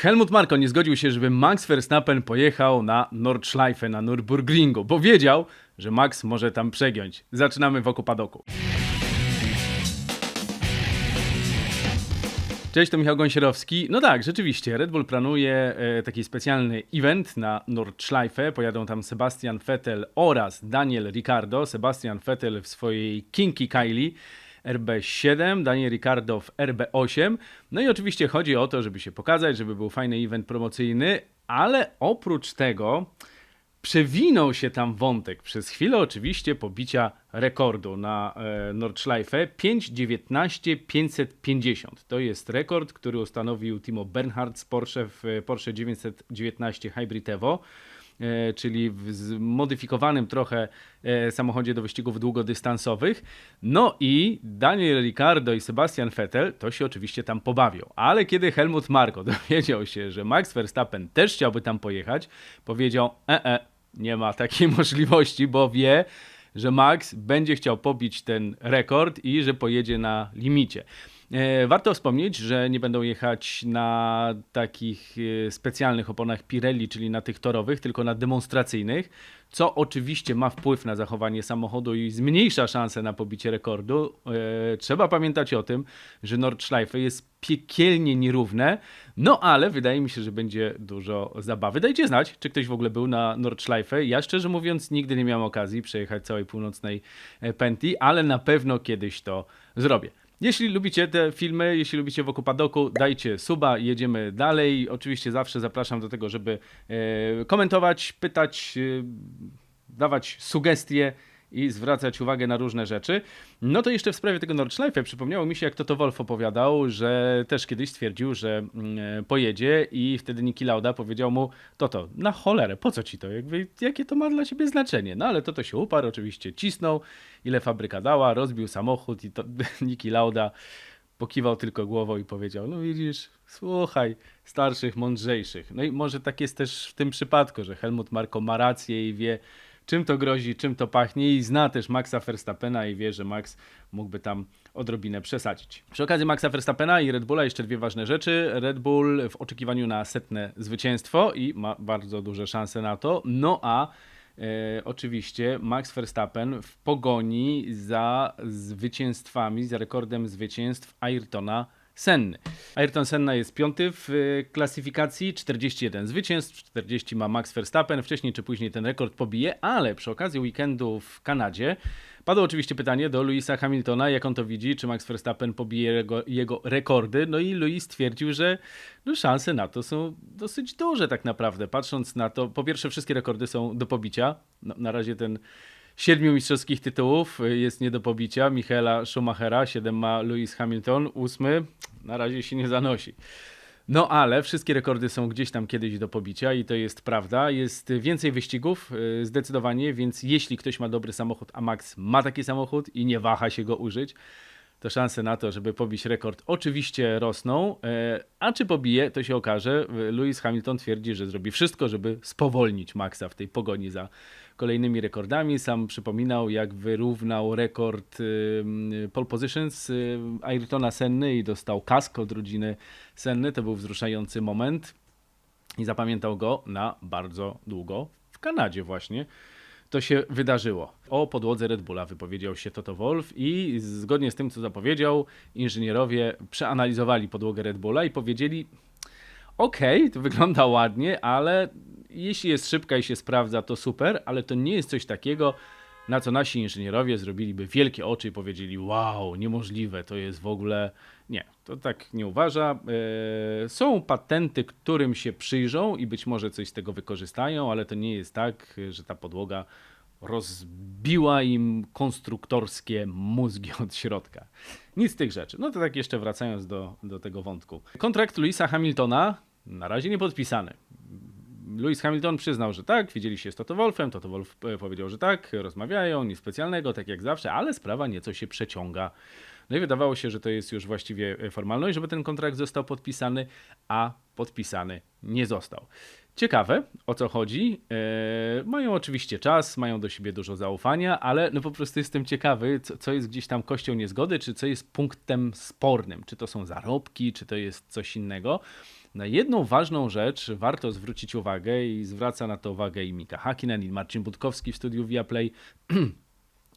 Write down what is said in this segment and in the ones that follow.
Helmut Marko nie zgodził się, żeby Max Verstappen pojechał na Nordschleife, na Nürburgringu, bo wiedział, że Max może tam przegiąć. Zaczynamy wokół padoku. Cześć, to Michał Gąsierowski. No tak, rzeczywiście, Red Bull planuje e, taki specjalny event na Nordschleife. Pojadą tam Sebastian Vettel oraz Daniel Ricciardo. Sebastian Vettel w swojej Kinki Kylie RB7, Daniel Ricciardo w RB8. No i oczywiście chodzi o to, żeby się pokazać, żeby był fajny event promocyjny, ale oprócz tego przewinął się tam wątek przez chwilę oczywiście pobicia rekordu na e, Nordschleife 5.19.550. To jest rekord, który ustanowił Timo Bernhard z Porsche w e, Porsche 919 Hybrid Evo. E, czyli w zmodyfikowanym trochę e, samochodzie do wyścigów długodystansowych. No i Daniel Ricciardo i Sebastian Vettel to się oczywiście tam pobawią. Ale kiedy Helmut Marko dowiedział się, że Max Verstappen też chciałby tam pojechać, powiedział: e, e, nie ma takiej możliwości, bo wie, że Max będzie chciał pobić ten rekord i że pojedzie na limicie. E, Warto wspomnieć, że nie będą jechać na takich e, specjalnych oponach Pirelli, czyli na tych torowych, tylko na demonstracyjnych, co oczywiście ma wpływ na zachowanie samochodu i zmniejsza szanse na pobicie rekordu. E, Trzeba pamiętać o tym, że Nordschleife jest piekielnie nierówne, no ale wydaje mi się, że będzie dużo zabawy. Dajcie znać, czy ktoś w ogóle był na Nordschleife. Ja szczerze mówiąc nigdy nie miałem okazji przejechać całej północnej Penti, ale na pewno kiedyś to zrobię. Jeśli lubicie te filmy, jeśli lubicie wokół padoku, dajcie suba, jedziemy dalej. Oczywiście zawsze zapraszam do tego, żeby e, komentować, pytać, e, dawać sugestie i zwracać uwagę na różne rzeczy. No to jeszcze w sprawie tego Nordschleife przypomniało mi się, jak Toto Wolf opowiadał, że też kiedyś stwierdził, że mm, e, pojedzie i wtedy Niki Lauda powiedział mu, Toto, na cholerę, po co ci to? Jakby, jakie to ma dla ciebie znaczenie? No ale Toto się uparł, oczywiście cisnął, ile fabryka dała, rozbił samochód i to Niki Lauda pokiwał tylko głową i powiedział, no widzisz, słuchaj, starszych, mądrzejszych. No i może tak jest też w tym przypadku, że Helmut Marko ma rację i wie, czym to grozi, czym to pachnie i zna też Maxa Verstappena i wie, że Max mógłby tam odrobinę przesadzić. Przy okazji Maxa Verstappena i Red Bulla jeszcze dwie ważne rzeczy. Red Bull w oczekiwaniu na setne zwycięstwo i ma bardzo duże szanse na to. No a E, oczywiście Max Verstappen w pogoni za zwycięstwami, za rekordem zwycięstw Ayrtona Senny. Ayrton Senna jest piąty w e, klasyfikacji, 41 zwycięstw, 40 ma Max Verstappen. Wcześniej czy później ten rekord pobije, ale przy okazji weekendu w Kanadzie padło oczywiście pytanie do Louisa Hamiltona, jak on to widzi, czy Max Verstappen pobije jego, jego rekordy. No i Louis stwierdził, że no, szanse na to są dosyć duże tak naprawdę. Patrząc na to, po pierwsze wszystkie rekordy są do pobicia. No, na razie ten siedmiu mistrzowskich tytułów jest nie do pobicia. Michaela Schumachera, siedem ma Lewis Hamilton, ósmy na razie się nie zanosi. No ale wszystkie rekordy są gdzieś tam kiedyś do pobicia i to jest prawda. Jest więcej wyścigów y, zdecydowanie, więc jeśli ktoś ma dobry samochód, a Max ma taki samochód i nie waha się go użyć, to szanse na to, żeby pobić rekord oczywiście rosną. E, A czy pobije, to się okaże. Lewis Hamilton twierdzi, że zrobi wszystko, żeby spowolnić Maxa w tej pogoni za kolejnymi rekordami. Sam przypominał, jak wyrównał rekord y, pole positions Ayrtona Senny i dostał kask od rodziny Senny. To był wzruszający moment i zapamiętał go na bardzo długo w Kanadzie właśnie to się wydarzyło. O podłodze Red Bulla wypowiedział się Toto Wolf i zgodnie z tym, co zapowiedział, inżynierowie przeanalizowali podłogę Red Bulla i powiedzieli: OK, to wygląda ładnie, ale jeśli jest szybka i się sprawdza, to super, ale to nie jest coś takiego, na co nasi inżynierowie zrobiliby wielkie oczy i powiedzieli: Wow, niemożliwe, to jest w ogóle. Nie, to tak nie uważa. E, są patenty, którym się przyjrzą i być może coś z tego wykorzystają, ale to nie jest tak, że ta podłoga rozbiła im konstruktorskie mózgi od środka. Nic z tych rzeczy. No to tak jeszcze wracając do, do tego wątku. Kontrakt Louisa Hamiltona na razie nie podpisany. Lewis Hamilton przyznał, że tak, widzieli się z Toto Wolfem, Toto Wolf e, powiedział, że tak, rozmawiają, nic specjalnego, tak jak zawsze, ale sprawa nieco się przeciąga. No i wydawało się, że to jest już właściwie e, formalność, żeby ten kontrakt został podpisany, a podpisany nie został. Ciekawe, o co chodzi. Eee, mają oczywiście czas, mają do siebie dużo zaufania, ale no po prostu jestem ciekawy, co, co jest gdzieś tam kością niezgody, czy co jest punktem spornym. Czy to są zarobki, czy to jest coś innego. Na jedną ważną rzecz warto zwrócić uwagę i zwraca na to uwagę i Mika Hakkinen, i Marcin Budkowski w studiu Viaplay.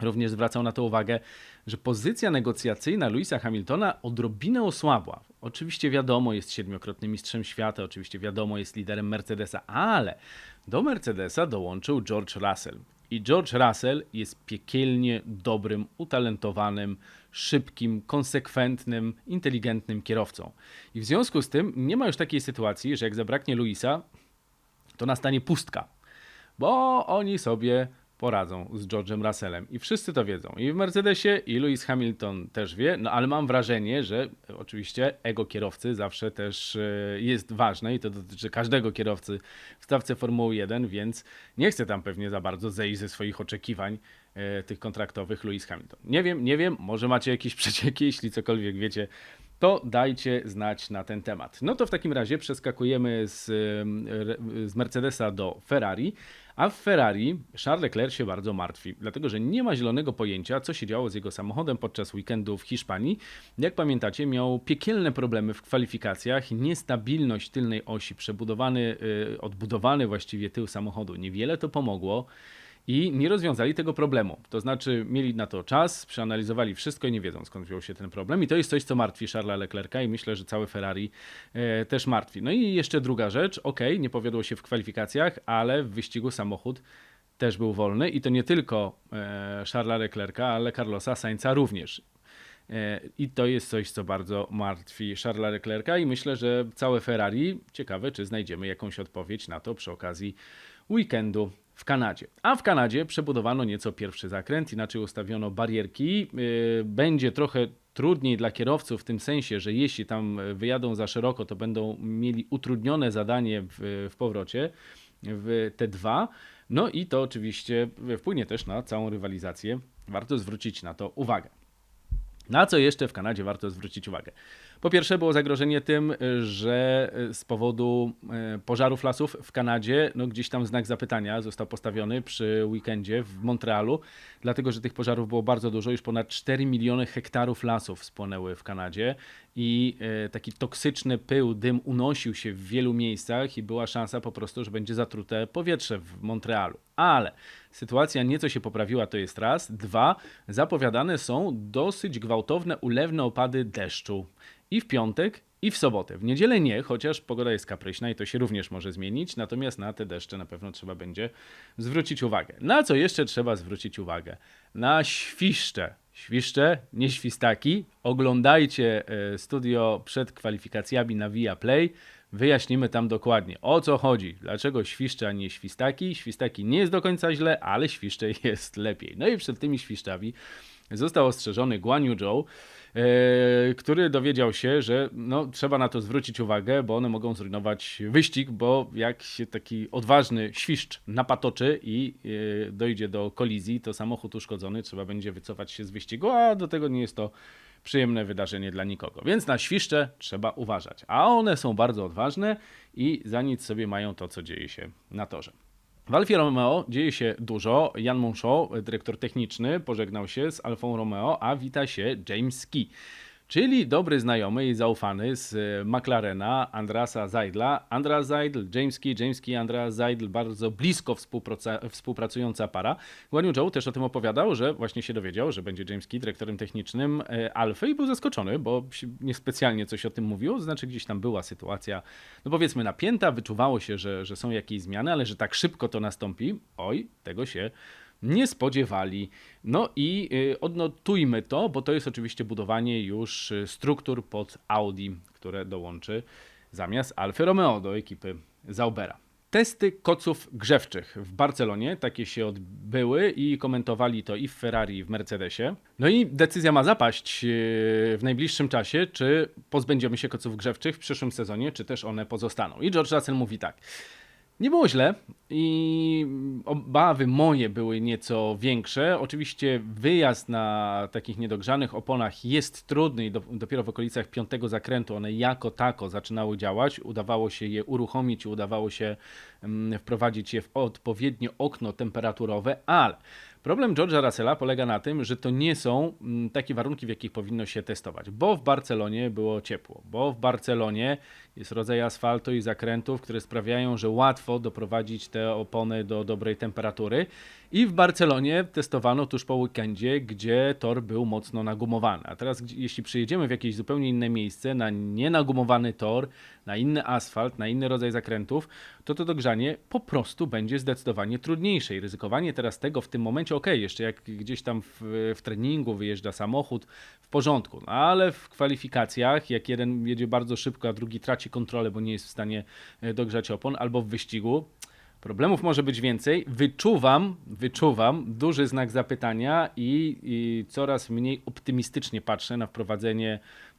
Również zwracał na to uwagę, że pozycja negocjacyjna Louisa Hamiltona odrobinę osłabła. Oczywiście wiadomo, jest siedmiokrotnym mistrzem świata, oczywiście wiadomo, jest liderem Mercedesa, ale do Mercedesa dołączył George Russell. I George Russell jest piekielnie dobrym, utalentowanym, szybkim, konsekwentnym, inteligentnym kierowcą. I w związku z tym nie ma już takiej sytuacji, że jak zabraknie Louisa, to nastanie pustka, bo oni sobie poradzą z George'em Russellem. I wszyscy to wiedzą. I w Mercedesie, i Lewis Hamilton też wie, no ale mam wrażenie, że oczywiście ego kierowcy zawsze też e, jest ważne i to dotyczy każdego kierowcy w stawce Formuły 1, więc nie chcę tam pewnie za bardzo zejść ze swoich oczekiwań e, tych kontraktowych Lewis Hamilton. Nie wiem, nie wiem, może macie jakieś przecieki, jeśli cokolwiek wiecie, to dajcie znać na ten temat. No to w takim razie przeskakujemy z, e, z Mercedesa do Ferrari. A w Ferrari Charles Leclerc się bardzo martwi, dlatego że nie ma zielonego pojęcia, co się działo z jego samochodem podczas weekendu w Hiszpanii. Jak pamiętacie, miał piekielne problemy w kwalifikacjach, niestabilność tylnej osi, przebudowany, yy, odbudowany właściwie tył samochodu. Niewiele to pomogło i nie rozwiązali tego problemu. To znaczy, mieli na to czas, przeanalizowali wszystko i nie wiedzą skąd wziął się ten problem. I to jest coś, co martwi Charlesa Leclerca i myślę, że całe Ferrari e, też martwi. No i jeszcze druga rzecz, ok, nie powiodło się w kwalifikacjach, ale w wyścigu samochód też był wolny i to nie tylko e, Charlesa Leclerca, ale Carlosa Sainza również. E, I to jest coś, co bardzo martwi Charlesa Leclerca i myślę, że całe Ferrari, ciekawe, czy znajdziemy jakąś odpowiedź na to przy okazji weekendu w Kanadzie. A w Kanadzie przebudowano nieco pierwszy zakręt, inaczej ustawiono barierki. Yy, będzie trochę trudniej dla kierowców w tym sensie, że jeśli tam wyjadą za szeroko, to będą mieli utrudnione zadanie w, w powrocie w T2. No i to oczywiście wpłynie też na całą rywalizację. Warto zwrócić na to uwagę. Na co jeszcze w Kanadzie warto zwrócić uwagę? Po pierwsze było zagrożenie tym, że z powodu e, pożarów lasów w Kanadzie, no gdzieś tam znak zapytania został postawiony przy weekendzie w Montrealu, dlatego że tych pożarów było bardzo dużo, już ponad 4 miliony hektarów lasów spłonęły w Kanadzie i e, taki toksyczny pył, dym unosił się w wielu miejscach i była szansa po prostu, że będzie zatrute powietrze w Montrealu. Ale sytuacja nieco się poprawiła, to jest raz. Dwa, zapowiadane są dosyć gwałtowne, ulewne opady deszczu i w piątek, i w sobotę. W niedzielę nie, chociaż pogoda jest kapryśna i to się również może zmienić, natomiast na te deszcze na pewno trzeba będzie zwrócić uwagę. Na co jeszcze trzeba zwrócić uwagę? Na świszcze. Świszcze, nie świstaki. Oglądajcie e, studio przed kwalifikacjami na Via Play. Wyjaśnimy tam dokładnie o co chodzi. Dlaczego świszcze, a nie świstaki? Świstaki nie jest do końca źle, ale świszcze jest lepiej. No i przed tymi świszczami został ostrzeżony Guan Yu Zhou, który dowiedział się, że no, trzeba na to zwrócić uwagę, bo one mogą zrujnować wyścig, bo jak się taki odważny świszcz napatoczy i e, dojdzie do kolizji, to samochód uszkodzony trzeba będzie wycofać się z wyścigu, a do tego nie jest to przyjemne wydarzenie dla nikogo. Więc na świszcze trzeba uważać. A one są bardzo odważne i za nic sobie mają to, co dzieje się na torze. W Alfie Romeo dzieje się dużo. Jan Monchot, dyrektor techniczny, pożegnał się z Alfą Romeo, a wita się James Key czyli dobry znajomy i zaufany z e, McLarena, Andrasa Zajdla. Andras Zajdl, James Key, James Key, Andras Zajdl, bardzo blisko współpracująca para. Guan Yu też o tym opowiadał, że właśnie się dowiedział, że będzie James Key dyrektorem technicznym e, Alfy i był zaskoczony, bo niespecjalnie coś o tym mówił, znaczy gdzieś tam była sytuacja, no powiedzmy napięta, wyczuwało się, że, że są jakieś zmiany, ale że tak szybko to nastąpi, oj, tego się nie spodziewali. No i y, odnotujmy to, bo to jest oczywiście budowanie już y, struktur pod Audi, które dołączy zamiast Alfa Romeo do ekipy Zaubera. Testy koców grzewczych w Barcelonie, takie się odbyły i komentowali to i w Ferrari, i w Mercedesie. No i decyzja ma zapaść y, w najbliższym czasie, czy pozbędziemy się koców grzewczych w przyszłym sezonie, czy też one pozostaną. I George Russell mówi tak. Nie było źle i obawy moje były nieco większe. Oczywiście wyjazd na takich niedogrzanych oponach jest trudny i do, dopiero w okolicach piątego zakrętu one jako tako zaczynały działać. Udawało się je uruchomić, udawało się mm, wprowadzić je w odpowiednie okno temperaturowe, ale Problem George'a Russella polega na tym, że to nie są mm, takie warunki, w jakich powinno się testować, bo w Barcelonie było ciepło, bo w Barcelonie jest rodzaj asfaltu i zakrętów, które sprawiają, że łatwo doprowadzić te opony do dobrej temperatury. I w Barcelonie testowano tuż po weekendzie, gdzie tor był mocno nagumowany. A teraz, jeśli przyjedziemy w jakieś zupełnie inne miejsce, na nienagumowany tor, na inny asfalt, na inny rodzaj zakrętów, to to dogrzanie po prostu będzie zdecydowanie trudniejsze. I ryzykowanie teraz tego w tym momencie, ok, jeszcze jak gdzieś tam w, w treningu wyjeżdża samochód, w porządku, no ale w kwalifikacjach, jak jeden jedzie bardzo szybko, a drugi traci kontrolę, bo nie jest w stanie e, dogrzać opon, albo w wyścigu, Problemów może być więcej. Wyczuwam, wyczuwam duży znak zapytania i, i coraz mniej optymistycznie patrzę na wprowadzenie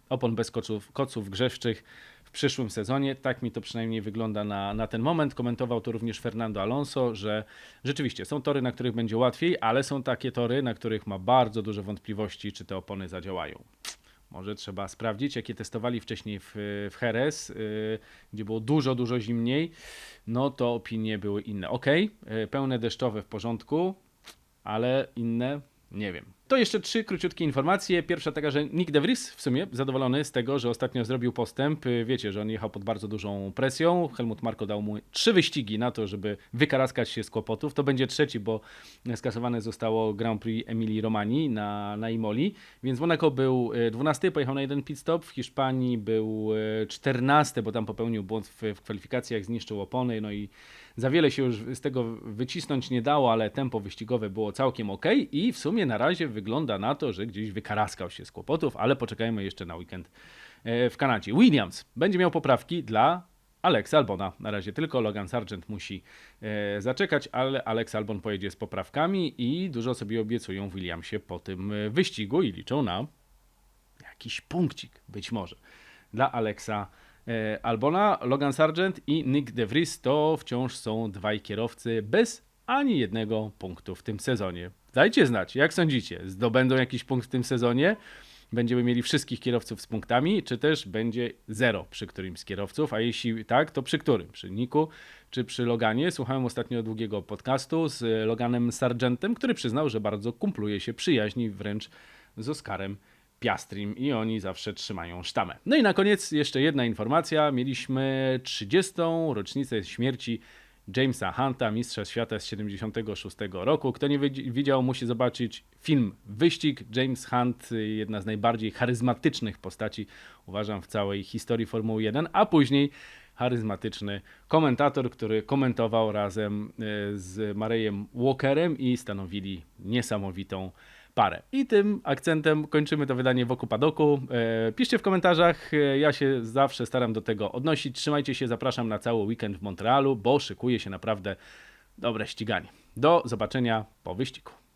opon bez koców, koców grzewczych w przyszłym sezonie. Tak mi to przynajmniej wygląda na, na ten moment. Komentował to również Fernando Alonso, że rzeczywiście są tory, na których będzie łatwiej, ale są takie tory, na których ma bardzo duże wątpliwości, czy te opony zadziałają. Może trzeba sprawdzić, jakie testowali wcześniej w, w Jerez, yy, gdzie było dużo, dużo zimniej. No to opinie były inne. Ok, yy, pełne deszczowe w porządku, ale inne nie wiem. To jeszcze trzy króciutkie informacje. Pierwsza taka, że Nick De Vries w sumie zadowolony z tego, że ostatnio zrobił postęp. Yy, Wiecie, że on jechał pod bardzo dużą presją. Helmut Marko dał mu trzy wyścigi na to, żeby wykaraskać się z kłopotów. To będzie trzeci, bo skasowane zostało Grand Prix Emilii Romani na, na Imoli. Więc Monaco był e, 12, pojechał na jeden pit stop. W Hiszpanii był e, 14, bo tam popełnił błąd w, w kwalifikacjach, zniszczył opony. No i za wiele się już z tego wycisnąć nie dało, ale tempo wyścigowe było całkiem ok. I w sumie na razie wygląda na to, że gdzieś wykaraskał się z kłopotów, ale poczekajmy jeszcze na weekend e, w Kanadzie. Williams będzie miał poprawki dla Alexa Albona. Na razie tylko Logan Sargent musi e, zaczekać, ale Alex Albon pojedzie z poprawkami i dużo sobie obiecują Williamsie po tym e, wyścigu i liczą na jakiś punkcik, być może, dla Alexa Albona. Logan Sargent i Nick De Vries to wciąż są dwaj kierowcy bez ani jednego punktu w tym sezonie. Dajcie znać, jak sądzicie, zdobędą jakiś punkt w tym sezonie? Będziemy mieli wszystkich kierowców z punktami, czy też będzie zero przy którymś z kierowców, a jeśli tak, to przy którym? Przy Niku czy przy Loganie? Słuchałem ostatnio długiego podcastu z Loganem Sargentem, który przyznał, że bardzo kumpluje się, przyjaźni wręcz z Oskarem Piastrim i oni zawsze trzymają sztamę. No i na koniec jeszcze jedna informacja. Mieliśmy 30. rocznicę śmierci Jamesa Hunta, mistrza świata z 76 roku. Kto nie widzi- widział, musi zobaczyć film Wyścig. James Hunt, y, jedna z najbardziej charyzmatycznych postaci, uważam, w całej historii Formuły 1, a później charyzmatyczny komentator, który komentował razem y, z Marejem Walkerem i stanowili niesamowitą parę. I tym akcentem kończymy to wydanie wokół padoku. E, piszcie w komentarzach, e, ja się zawsze staram do tego odnosić. Trzymajcie się, zapraszam na cały weekend w Montrealu, bo szykuje się naprawdę dobre ściganie. Do zobaczenia po wyścigu.